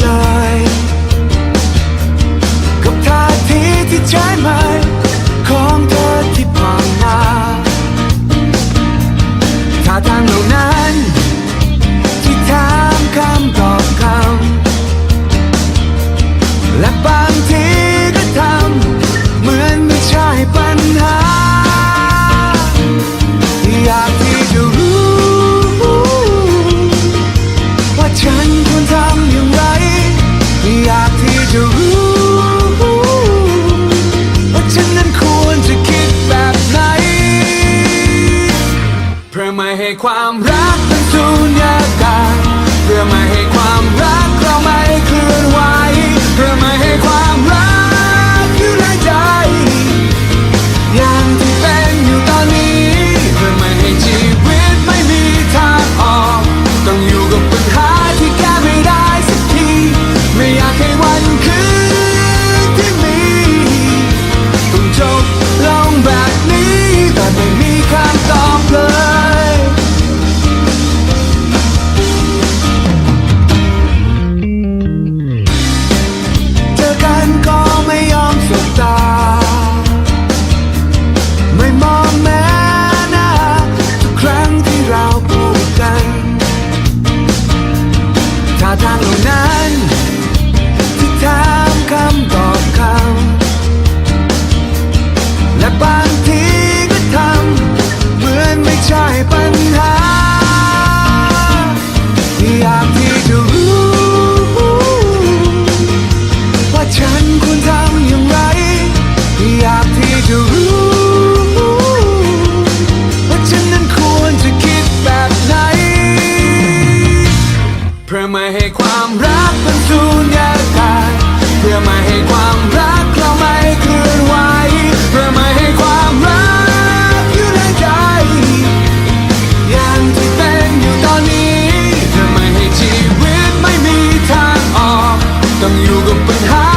เลยกับท่าทีที่ใช่ไหม ของเธอที่ผ่านมาท่าทางเหล่านั้น ที่ถามคำตอบคำและบา ความรักเป็นสูญญากาศเพื่อไม่ให้ความรักเราไม่เคลื่อนไหวเพื่อไม่ให้ความรักอยู่ในใจ อย่างที่เป็นอยู่ตอนนี้เพื่อไม่ให้ชีวิตไม่มีทางออก ต้องอยู่กับปัญหา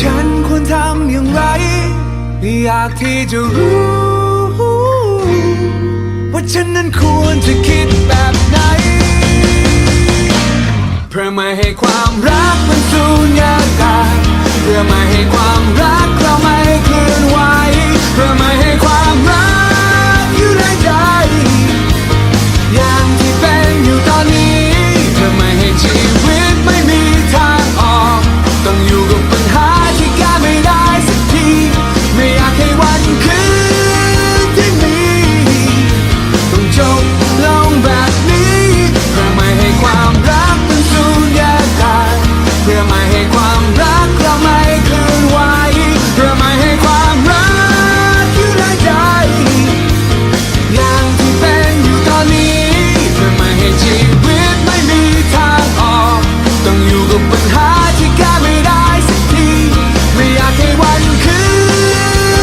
ฉันควรทำอย่างไร อยากที่จะรู้ ว่าฉันนั้นควรจะคิดแบบไหน เพื่อไม่ให้ความรักมันสูญยากา ปัญหาที่แก้ไม่ได้สักที ไม่อยากให้วันคื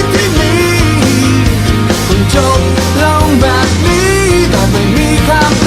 นที่มีคงจบลงแบบนี้แต่ไม่มีคำ